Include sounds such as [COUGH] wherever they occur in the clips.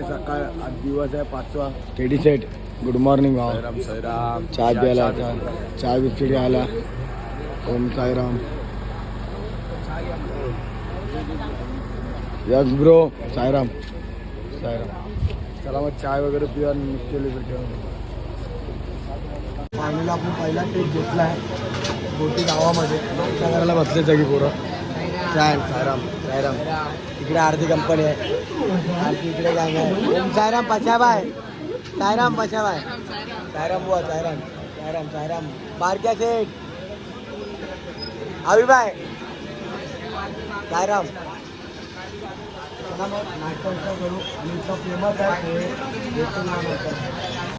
आहे सकाळ आज दिवस आहे पाचवा स्टेडी सेट गुड मॉर्निंग भाऊ. साईराम साईराम. चहा प्यायला चहा. बिस्किट आला. Om Sairam. Yes bro Sairam. Sairam. चला मग चाय वगैरे आणि निघतेली भेटूया फायनली आपण पहिला टेक घेतला आहे. गोटी गावामध्ये. नाश्ता करायला बसले सगळी पोरं. चाय सायराम सायराम इकडे आरती कंपनी आहे. ओम सायराम पछाबाय सायराम पछाबाय सायराम बुवा सायराम सायराम सायराम बारक्या सेठ आविबाय सायराम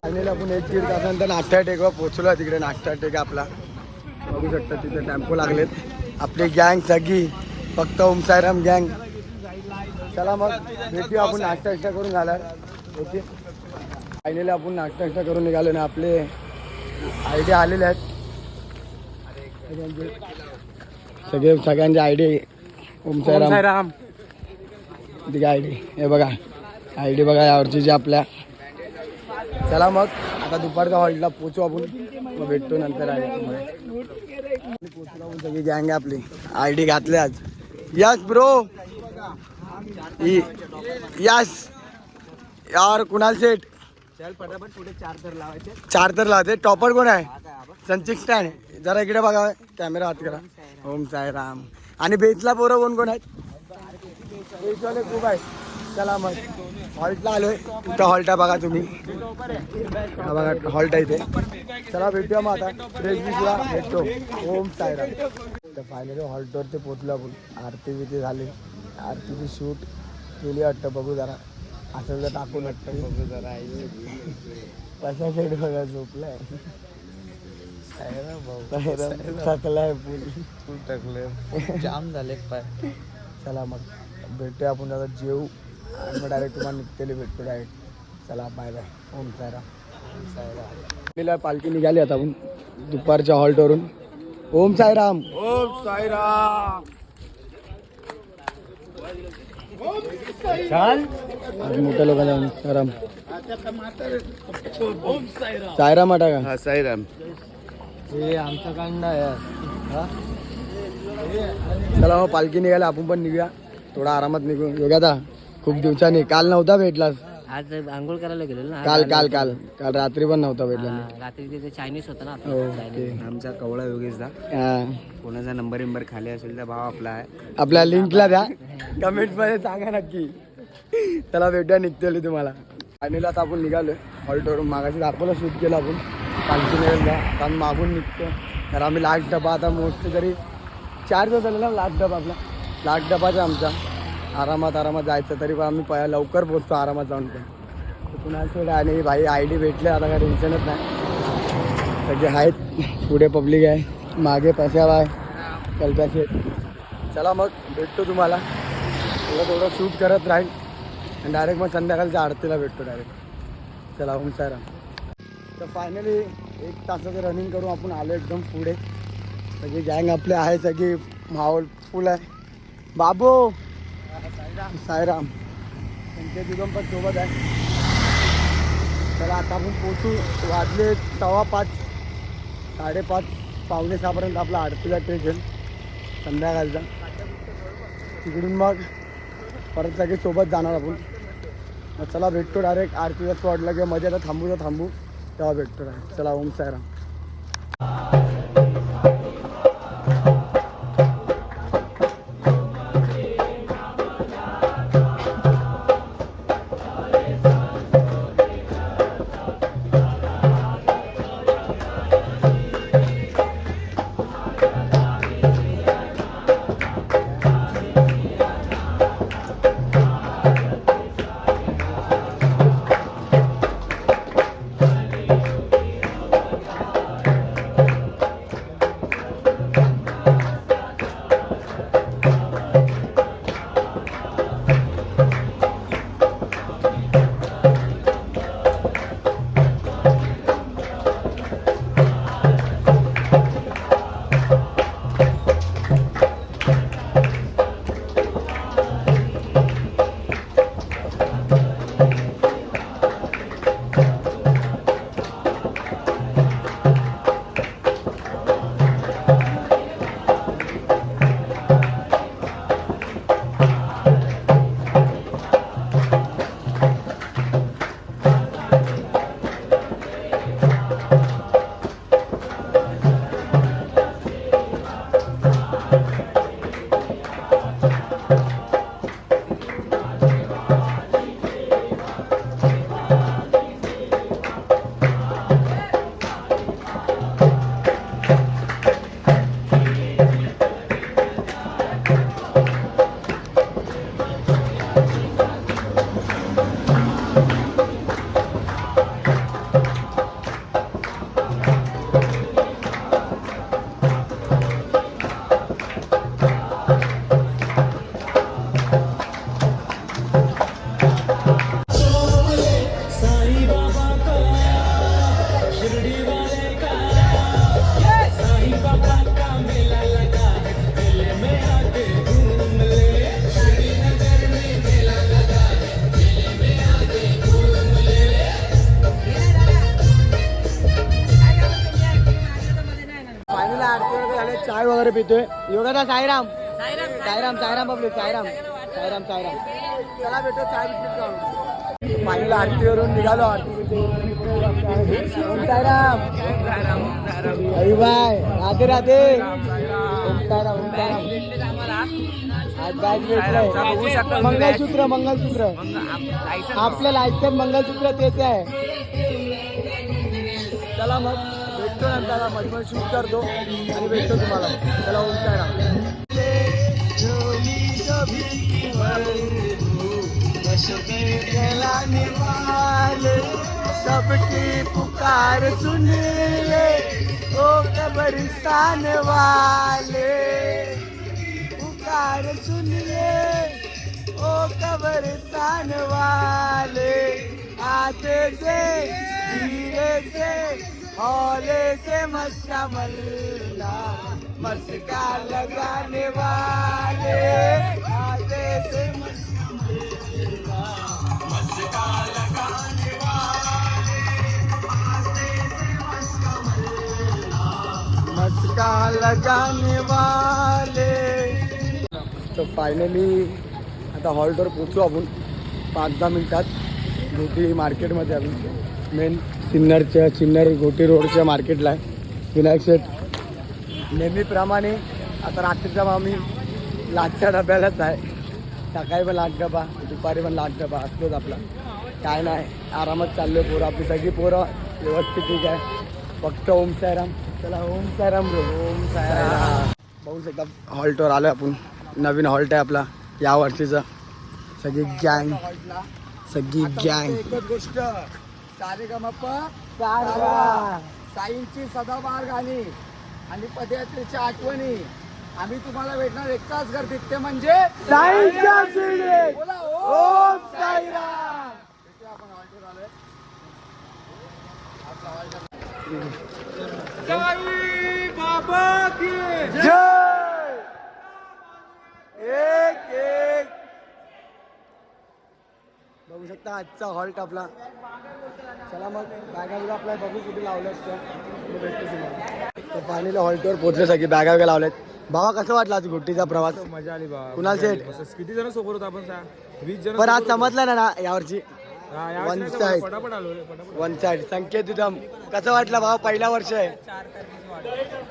फायनली आपण एक दीड तासानंतर नाश्ता टेकवा पोचलो तिकडे. नाश्ता टेक आपला. बघू शकता तिथे टेम्पो लागलेत. आपली गँग सगळी. फक्त ओम सायराम गँग. चला मग भेटूया आपण नाश्ता विष्टा करून घाला ओके. फायनली आपण नाश्ता विष्टा करून निघालो ना आपले आयडिया आलेले आहेत. सगळे सगळ्यांचे आयडी ओम सायराम ठीक आय डी हे बघा आय डी बघा यावरची जी आपल्या. चला मग आता दुपारच्या हॉल्टला पोचू आपण. मग भेटतो नंतर आहे पोचलो आपण सगळी गँग आपली आय डी घातले आज. Yes bro! यस यार कुणाल सेठ चल पटापट पुढे चार तर लावते. टॉपर कोण आहे? संचित स्टँड जरा इकडे बघा कॅमेरा हात करा. ओम साई राम आणि बेचला पोरं कोण कोण आहेत? बेचवाले खूप आहेत. चला मग. हॉल्टला आलोय. इथं हॉल्ट आहे बघा तुम्ही. हा बघा हॉल्ट आहे इथे. चला भेटूया मग आता. फ्रेश बीचला भेटतो. ओम साईराम. तर फायनली हॉल्टवरती पोचलो आपण. आरती बिरती झाली. आरतीची शूट केली वाटतं बघू जरा. असं जर टाकून वाटतं. बघू जरा कशा साईड बघा झोपलाय? थकलाय फुल टाकले जाम झाले पाय. चला मग भेटूया आपण आता जेऊ. आणि मग डायरेक्ट तुम्हाला निघतेली भेटतो डायरेक्ट चला बाय बाय ओम सायराम. पालखी निघाली आता आपण दुपारच्या हॉल्टवरून ओम साईराम ओम साईराम आज मोठ्या लोकांना सायराम सायराम आटा का? हा साईराम हे आमचा कांदा आहे. चला मग पालखी निघायला आपण पण निघूया. थोडा आरामात निघू योग्या आता. खूप दिवसांनी. काल नव्हता भेटलास. आज आंघोळ करायला गेलो ना काल काल काल. काल रात्री पण नव्हता भेटला हा, रात्री तिथे चायनीज होता ना आमचा कवळा योगेशदा हा. कोणाचा नंबर नंबर खाली असेल तर भाव आपला आहे. आपल्या लिंकला द्या. [LAUGHS] कमेंटमध्ये सांगा नक्की. त्याला भेटूया निघतेली तुम्हाला. फायनली आता आपण निघालोय. हॉल्टवरून मागाशी दाखवलं शूट केलं आपण. पालखी निघायला कारण मागून निघतो तर आम्ही लास्ट डबा आता मोस्टली तरी चार दिवस झाले ना लास्ट डबा आपला. लास्ट डबाचा आमचा. आरामात आरामात जायचं तरी पण आम्ही पया लवकर पोचतो आरामात जाऊन पण. कुणाला आणि भाई आय डी भेटले आता काय टेन्शनच नाही. सगळे आहेत पुढे पब्लिक आहे मागे पैसा आहे कल्प्याचे चला मग भेटतो तुम्हाला. थोडं थोडं शूट करत राहील. आणि डायरेक्ट मग संध्याकाळच्या आरतीला भेटतो डायरेक्ट चला ओम सायराम तर फायनली एक तासाचं रनिंग करून आपण आलो एकदम पुढे. सगळी गँग आपले आहे सगळी माहोल फुल आहे. बाबू! सायराम त्यांच्या दिगम पण सोबत आहे. चला आता आपण पोचू वाजले सव्वा पाच साडेपाच पावणे सहापर्यंत आपला आरतीचा ट्रेक घेईल संध्याकाळचा. तिकडून मग परत सगळे सोबत जाणार आपण. मग चला भेटतो डायरेक्ट आरतीच्या स्पॉटला किंवा मध्ये आता थांबू तर थांबू. तेव्हा भेटतो डायरेक्ट चला ओम सायराम वगैरे पितोय. योगाचा साईराम. साईराम साईराम. बाबले साईराम साईराम. साईराम चला भेटो चाय बिस्किट खाऊ फायनल आरतीवरून निघालो आरती साईराम. हरी बाय. राधे राधे. साईराम आज बॅग भेटलंय मंगलसूत्र मंगलसूत्र. आपलं लायसन मंगलसूत्र तेच आहे. चला मग. भेटतो नंतर मध्ये मध्ये शूट करतो. आणि भेटतो तुम्हाला. त्याला उलटायला सबकी पुकार सुनले ओ कबरिस्तान वाले। पुकार सुनले ओ कबरिस्तान वाले। आते से धीरे से हौले से मस्का मल्ला मस्का लगाने वाले। हौले से मस्का मस्का लगाने वाले। तर फायनली आता हॉल्टवर पोचू आपण. पाच दहा मिनटात. मोठी मार्केटमध्ये आपण मेन सिन्नरच्या सिन्नर गोटी रोडच्या मार्केटला आहे. विनायक शेठ. नेहमीप्रमाणे आता रात्रीचा आम्ही लाटच्या डब्यालाच आहे. सकाळी पण लाट डबा दुपारी पण लाट डबा असतोच आपला. काय नाही आरामात चाललो पोरं. आपली सगळी पोरं व्यवस्थित ठीक आहे. फक्त ओम सायराम चला ओम सायराम ब्रो ओम सायराम बघू शकता हॉल्टवर आलो आपण. नवीन हॉल्ट आहे आपला या वर्षीचा. सगळी गँग. सगळी गँग. एकच गोष्ट. साईंची सदाबहार गाणी आणि पदयात्रेच्या आठवणी. आम्ही तुम्हाला भेटणार एकाच गर्दीत. ते म्हणजे. बोला, ओम साईराम. जय. एक एक. बघू शकता आजचा हॉल्ट आपला. चला मग बॅगा वगैरे आपल्या बघू कुठे लावल्यात भेटतो तुम्हाला. तर फायनली हॉल्टवर पोहोचले सगळे बॅगा वगैरे लावल्यात. भावा कसं वाटला आज गुट्टीचा प्रवास? मजा आली बा कुणाल शेठ? किती जण सोबत होतो आपण वीस जण पण आज समजलं ना ना यावरची रे, पटापट. वन साईड संकेत उदम कसं वाटलं भाऊ पहिला वर्ष आहे?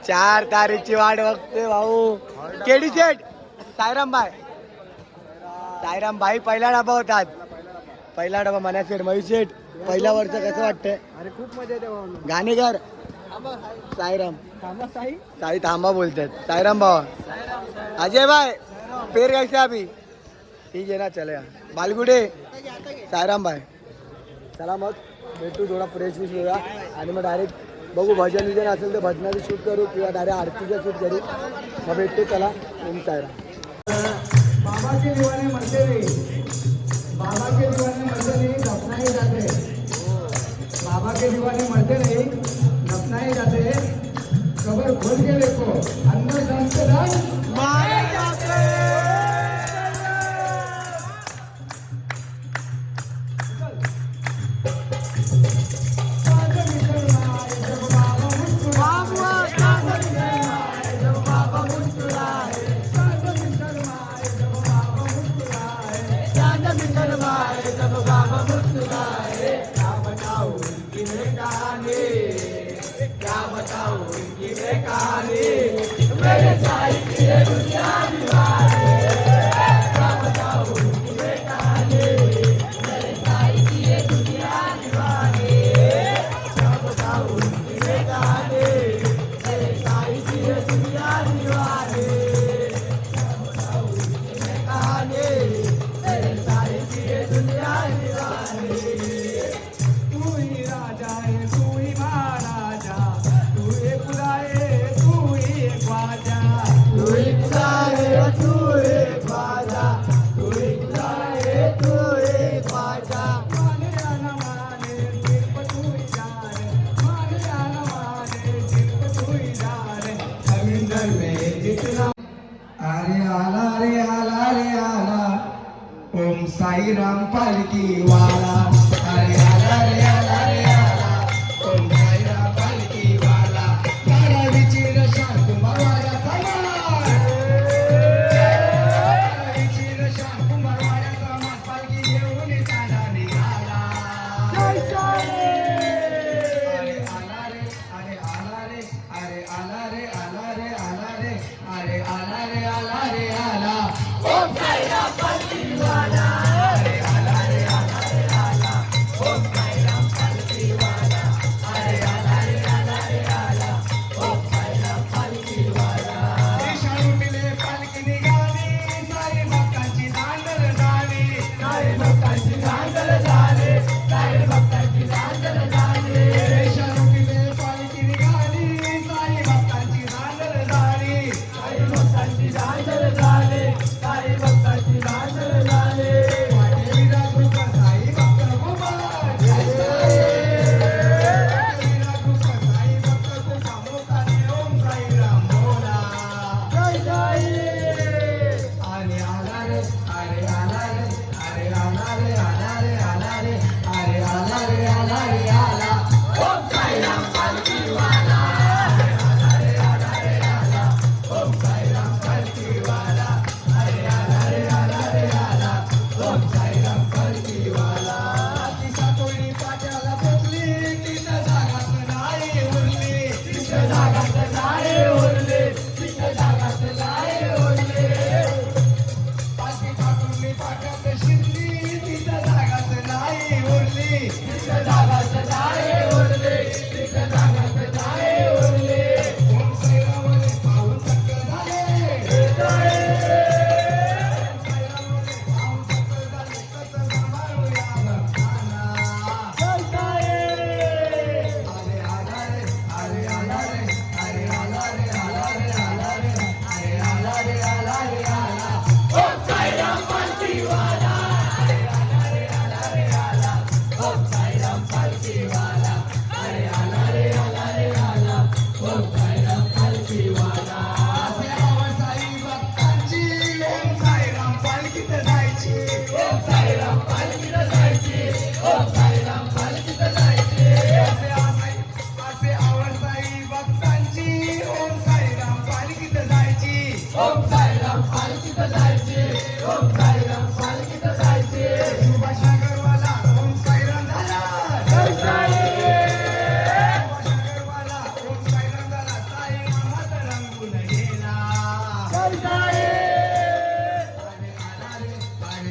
चार तारीखची वाट बघते भाऊ. केडी सेट सायराम बाय सायराम भाई पहिला डबा होता आज. पहिला डबा मना सेट मयूर सेट पहिला वर्ष कसं वाटतंय? अरे खूप मजा येते गाणेकर साईराम. साई. थांबा बोलतात. साईराम भावा. अजय भाई पेर कैसे अभी ठीक आहे ना चले बालगुडे साईराम भाई. चला मग भेटू थोडा फ्रेश विश होऊया आणि मग डायरेक्ट बघू भजन विजन असेल तर भजनाचं शूट करू किंवा डायरेक्ट आरतीचं शूट करू. मग भेटतो चला. ओम साईराम. बाबा के दीवाने नहीं बाबा के दीवाने मरते नाही दफना जाते. बाबा के दीवाने नाही नहीं जाते. कबर खोल के. देखो अंदर जानते ओम साई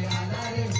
अरे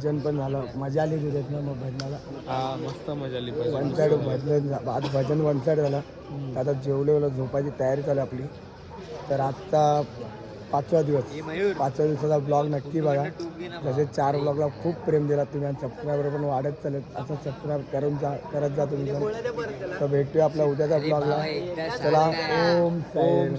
भजन पण झालं मजा आली ना मग भजनाला. हा मस्त मजा आली वन साईड भजन झा- आज भजन वन साईड झालं. तर आता जेवले वेळेला झोपायची तयारी चालू आपली. तर आजचा पाचवा दिवस. पाचव्या दिवसाचा ब्लॉग नक्की बघा. तसेच चार ब्लॉगला खूप प्रेम दिला तुम्ही आणि सबस्क्रायबर पण वाढत चालेल असं सबस्क्राईब करून जा करत जा तुम्ही पण. तर भेटूया आपल्या उद्याच्या ब्लॉगला चला ओम साईराम.